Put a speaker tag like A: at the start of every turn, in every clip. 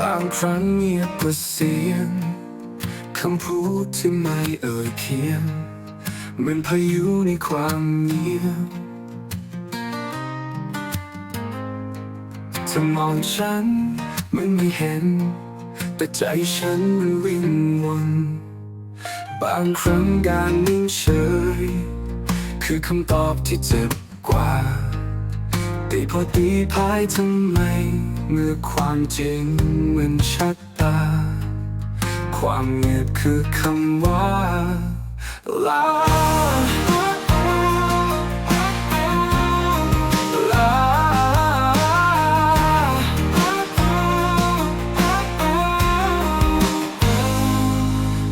A: บางครั้งเงียบกว่าเสียงคำพูดที่ไม่เอ่ยเพียงเหมือนพายุในความเงียบเธอมองฉันมันไม่เห็น แต่ใจฉันมันวิ่งวนบางครั้งการนิ่งเฉย คือคำตอบที่เจ็บกว่า แต่พอดีพายทำไม เมื่อความจริงมันชัดตา ความเงียบคือคำว่าลาลา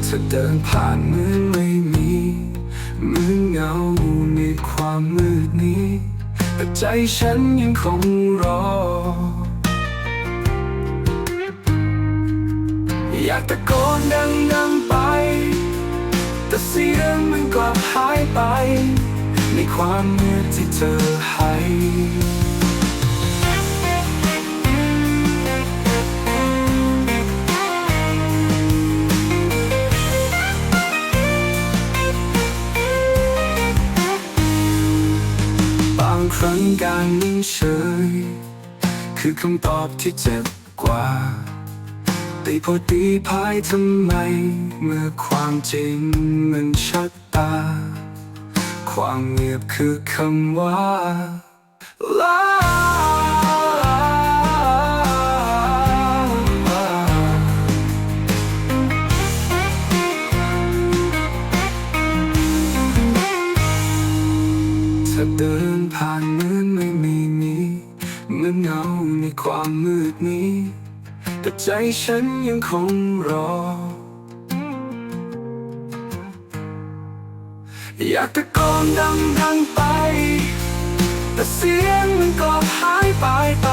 A: เธอเดินผ่านเหมือนไม่มีเหมือนเงาในความมืดนี้ แต่ใจฉันยังคงรอ อยากตะโกนดังๆไป แต่เสียงมันกลับหายไป ในความมืดที่เธอให้างครั้งการนิ่งเฉย คือคำตอบที่เจ็บกว่าแต่พอดีพายทำไม เมื่อความจริงมันชัดตา ความเงียบคือคำว่าลาเธอเดิน ผ่านเหมือนไม่มีมีเหมือนเงาในความมืดนี้ แต่ใจฉันยังคงรอ อยากตะโกนดังๆไป แต่เสียงมันก็หายไปไป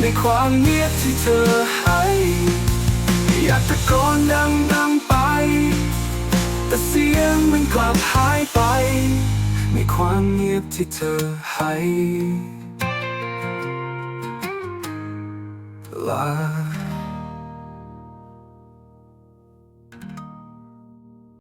A: ในความเงียบที่เธอให้ อยากตะโกนดังๆไป แต่เสียงมันกลับหายไป ในความเงียบที่เธอให้ลา